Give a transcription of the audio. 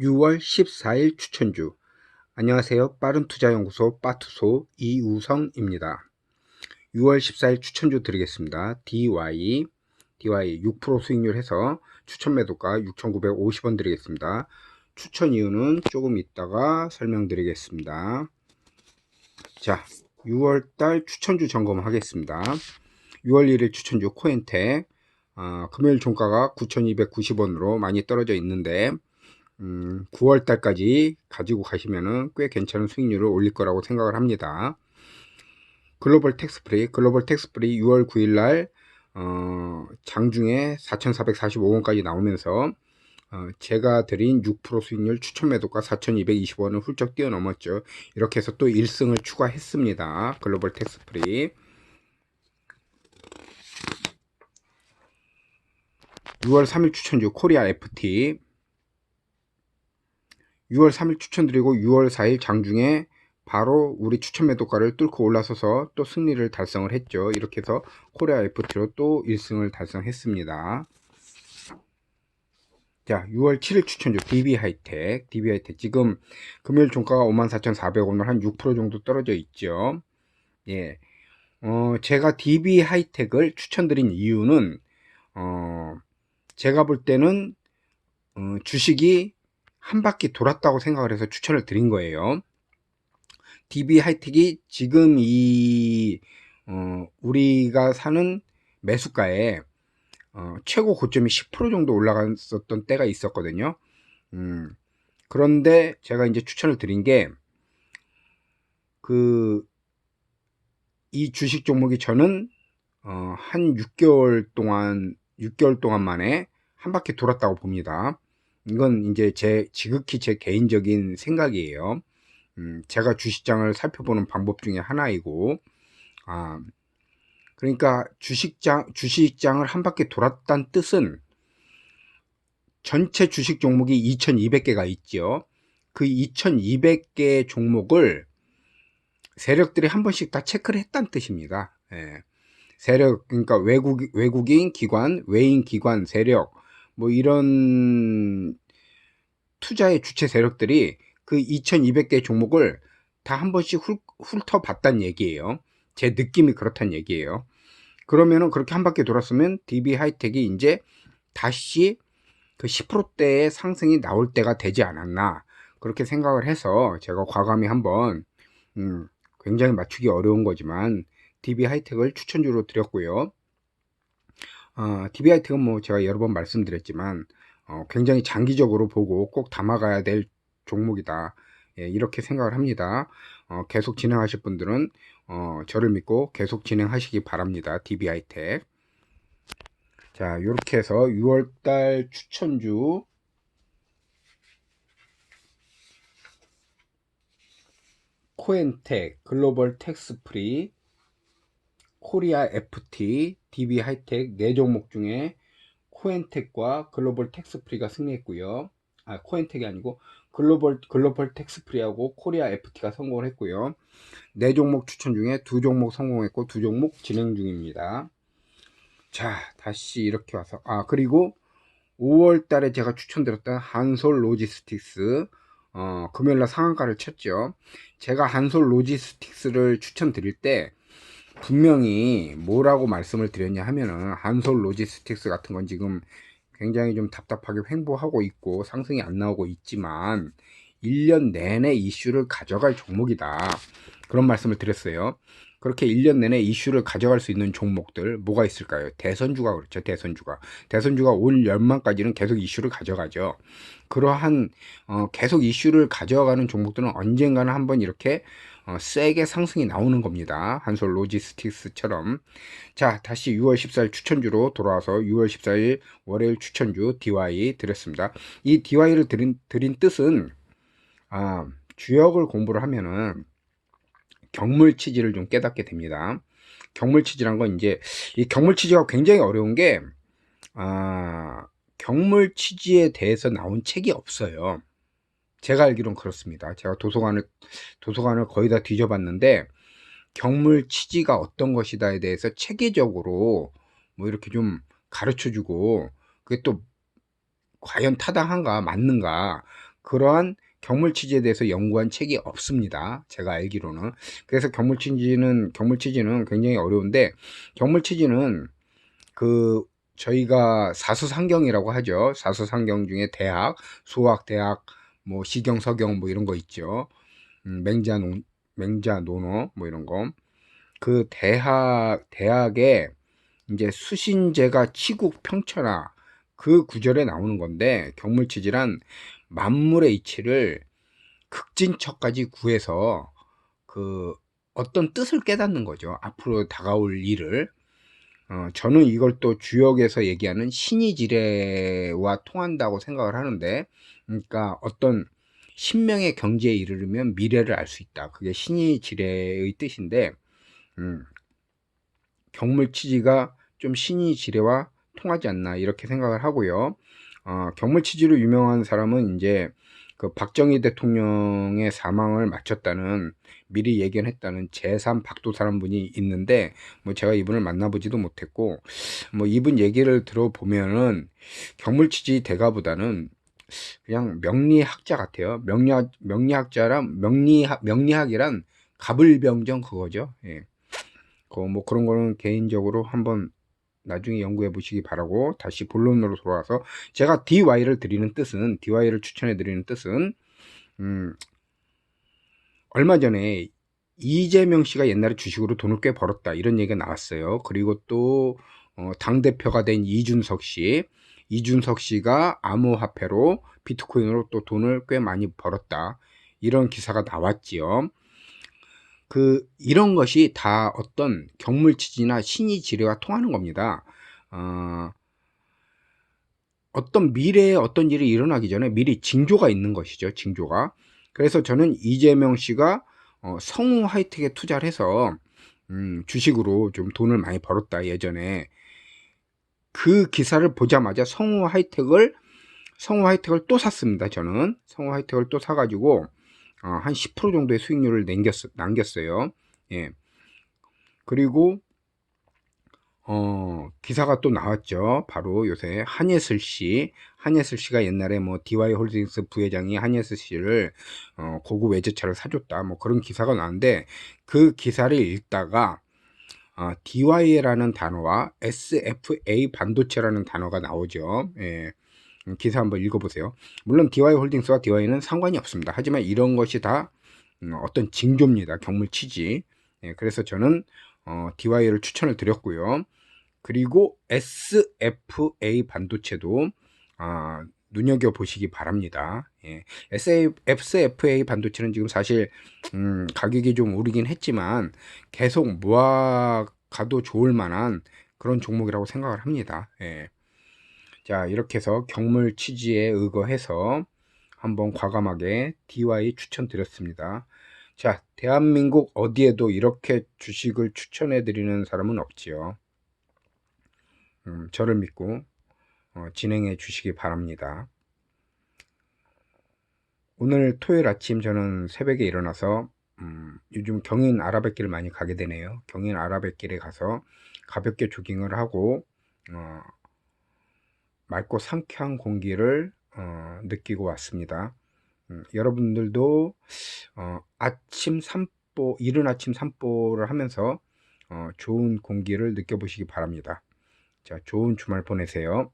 6월 14일 추천주. 안녕하세요. 빠른투자연구소 빠투소 이우성입니다. 6월 14일 추천주 드리겠습니다. DY DY 6% 수익률 해서 추천 매도가 6,950원 드리겠습니다. 추천 이유는 조금 있다가 설명드리겠습니다. 자 6월달 추천주 점검하겠습니다. 6월 1일 추천주 코엔텍. 어, 금요일 종가가 9,290원으로 많이 떨어져 있는데 음, 9월 달까지 가지고 가시면은 꽤 괜찮은 수익률을 올릴 거라고 생각을 합니다. 글로벌 텍스프리, 글로벌 텍스프리 6월 9일 날 어, 장중에 4,445원까지 나오면서 어, 제가 드린 6% 수익률 추천 매도가 4,220원을 훌쩍 뛰어넘었죠. 이렇게 해서 또 1승을 추가했습니다. 글로벌 텍스프리. 6월 3일 추천주 코리아 FT 6월 3일 추천드리고 6월 4일 장중에 바로 우리 추천 매도가를 뚫고 올라서서 또 승리를 달성을 했죠. 이렇게 해서 코리아 FT로 또 1승을 달성했습니다. 자, 6월 7일 추천주 DB 하이텍, DB 하이텍 지금 금요일 종가가 54,400원을 한6% 정도 떨어져 있죠. 예. 어, 제가 DB 하이텍을 추천드린 이유는 어, 제가 볼 때는 어, 주식이 한 바퀴 돌았다고 생각을 해서 추천을 드린 거예요. DB 하이텍이 지금 이 어, 우리가 사는 매수가에 어, 최고 고점이 10% 정도 올라갔었던 때가 있었거든요. 음, 그런데 제가 이제 추천을 드린 게 그 이 주식 종목이 저는 어, 한 6개월 동안 6개월 동안 만에 한 바퀴 돌았다고 봅니다. 이건 이제 제 지극히 제 개인적인 생각이에요. 음, 제가 주식장을 살펴보는 방법 중에 하나이고, 아, 그러니까 주식장, 주식장을 한 바퀴 돌았다는 뜻은 전체 주식 종목이 2200개가 있죠. 그 2200개 종목을 세력들이 한 번씩 다 체크를 했다는 뜻입니다. 예. 세력, 그러니까 외국, 외국인 기관, 외인 기관, 세력, 뭐 이런 투자의 주체 세력들이 그 2200개 종목을 다 한 번씩 훑, 훑어봤단 얘기예요. 제 느낌이 그렇단 얘기예요. 그러면은 그렇게 한 바퀴 돌았으면 DB 하이텍이 이제 다시 그 10%대의 상승이 나올 때가 되지 않았나 그렇게 생각을 해서 제가 과감히 한번 음, 굉장히 맞추기 어려운 거지만 DB 하이텍을 추천주로 드렸고요. 어, DBIT는 뭐 제가 여러 번 말씀드렸지만 어, 굉장히 장기적으로 보고 꼭 담아가야 될 종목이다. 예, 이렇게 생각을 합니다. 어, 계속 진행하실 분들은 어, 저를 믿고 계속 진행하시기 바랍니다. DBI텍. 자, 이렇게 해서 6월달 추천주 코엔텍, 글로벌 텍스프리, 코리아 FT, DB 하이텍 네 종목 중에 코엔텍과 글로벌 텍스프리가 승리했고요. 아, 코엔텍이 아니고 글로벌 글로벌 텍스프리하고 코리아 FT가 성공을 했고요. 네 종목 추천 중에 두 종목 성공했고 두 종목 진행 중입니다. 자, 다시 이렇게 와서 아, 그리고 5월 달에 제가 추천드렸던 한솔 로지스틱스 어, 금요일 날 상한가를 쳤죠. 제가 한솔 로지스틱스를 추천드릴 때 분명히 뭐라고 말씀을 드렸냐 하면은 한솔 로지스틱스 같은 건 지금 굉장히 좀 답답하게 횡보하고 있고 상승이 안 나오고 있지만 1년 내내 이슈를 가져갈 종목이다. 그런 말씀을 드렸어요. 그렇게 1년 내내 이슈를 가져갈 수 있는 종목들 뭐가 있을까요? 대선주가 그렇죠. 대선주가. 대선주가 올 연말까지는 계속 이슈를 가져가죠. 그러한 어, 계속 이슈를 가져가는 종목들은 언젠가는 한번 이렇게 어, 세게 상승이 나오는 겁니다. 한솔 로지스틱스처럼. 자, 다시 6월 14일 추천주로 돌아와서 6월 14일 월요일 추천주 DY 드렸습니다. 이 DY를 드린, 드린 뜻은, 아, 주역을 공부를 하면은 경물 치지를 좀 깨닫게 됩니다. 경물 치지란 건 이제, 이 경물 치지가 굉장히 어려운 게, 아, 경물 치지에 대해서 나온 책이 없어요. 제가 알기론 그렇습니다. 제가 도서관을 도서관을 거의 다 뒤져봤는데 경물 취지가 어떤 것이다에 대해서 체계적으로 뭐 이렇게 좀 가르쳐주고 그게 또 과연 타당한가 맞는가 그러한 경물치즈에 대해서 연구한 책이 없습니다. 제가 알기로는. 그래서 경물치즈는 경물치즈는 굉장히 어려운데 경물치즈는 그 저희가 사수상경이라고 하죠. 사수상경 중에 대학, 수학 대학, 뭐 시경, 서경 뭐 이런 거 있죠. 음, 맹자 논 맹자 논어 뭐 이런 거. 그 대학 대학에 이제 수신제가 치국 평천하 그 구절에 나오는 건데 경물치지란 만물의 이치를 극진처까지 구해서 그 어떤 뜻을 깨닫는 거죠. 앞으로 다가올 일을. 어, 저는 이걸 또 주역에서 얘기하는 신의 지뢰와 통한다고 생각을 하는데, 그러니까 어떤 신명의 경지에 이르르면 미래를 알 수 있다. 그게 신의 지뢰의 뜻인데, 음, 경물치지가 좀 신의 지뢰와 통하지 않나 이렇게 생각을 하고요. 어, 경물치지로 유명한 사람은 이제 그 박정희 대통령의 사망을 마쳤다는 미리 예견했다는 제3 박도사란 분이 있는데 뭐 제가 이분을 만나보지도 못했고 뭐 이분 얘기를 들어보면은 경물치지 대가보다는 그냥 명리학자 같아요. 명리학 명리학자란 명리학 명리학이란 가불병정 그거죠. 예. 그 뭐 그런 거는 개인적으로 한번 나중에 연구해 보시기 바라고 다시 본론으로 돌아와서 제가 DY를 드리는 뜻은 DY를 추천해 드리는 뜻은 음 얼마 전에 이재명 씨가 옛날에 주식으로 돈을 꽤 벌었다 이런 얘기가 나왔어요. 그리고 또 어, 당대표가 된 이준석 씨, 이준석 씨가 암호화폐로 비트코인으로 또 돈을 꽤 많이 벌었다. 이런 기사가 나왔지요. 그 이런 것이 다 어떤 경물치지나 신의 지뢰와 통하는 겁니다. 어, 어떤 미래에 어떤 일이 일어나기 전에 미리 징조가 있는 것이죠. 징조가. 그래서 저는 이재명 씨가 어, 성우 하이텍에 투자를 해서 음, 주식으로 좀 돈을 많이 벌었다 예전에 그 기사를 보자마자 성우 하이텍을 성우 하이텍을 또 샀습니다. 저는 성우 하이텍을 또 사가지고 어, 한 10% 정도의 수익률을 남겼, 남겼어요. 예. 그리고 어, 기사가 또 나왔죠. 바로 요새 한예슬 씨, 한예슬 씨가 옛날에 뭐 DY 홀딩스 부회장이 한예슬 씨를 어, 고급 외제차를 사줬다. 뭐 그런 기사가 나왔는데 그 기사를 읽다가 어, DY라는 단어와 SFA 반도체라는 단어가 나오죠. 예. 음, 기사 한번 읽어보세요. 물론 DY 홀딩스와 DY는 상관이 없습니다. 하지만 이런 것이 다 음, 어떤 징조입니다. 경물 치지. 예, 그래서 저는 어, DY를 추천을 드렸고요. 그리고 SFA 반도체도 아, 눈여겨 보시기 바랍니다. 예. SFA 반도체는 지금 사실 음, 가격이 좀 오르긴 했지만 계속 모아가도 좋을 만한 그런 종목이라고 생각을 합니다. 예. 자 이렇게 해서 경물 취지에 의거해서 한번 과감하게 DY 추천드렸습니다. 자 대한민국 어디에도 이렇게 주식을 추천해 드리는 사람은 없지요. 음, 저를 믿고 어, 진행해 주시기 바랍니다. 오늘 토요일 아침 저는 새벽에 일어나서 음, 요즘 경인 아라뱃길을 많이 가게 되네요. 경인 아라뱃길에 가서 가볍게 조깅을 하고 어, 맑고 상쾌한 공기를 어, 느끼고 왔습니다. 음, 여러분들도 어, 아침 산보, 이른 아침 산보를 하면서 어, 좋은 공기를 느껴보시기 바랍니다. 자, 좋은 주말 보내세요.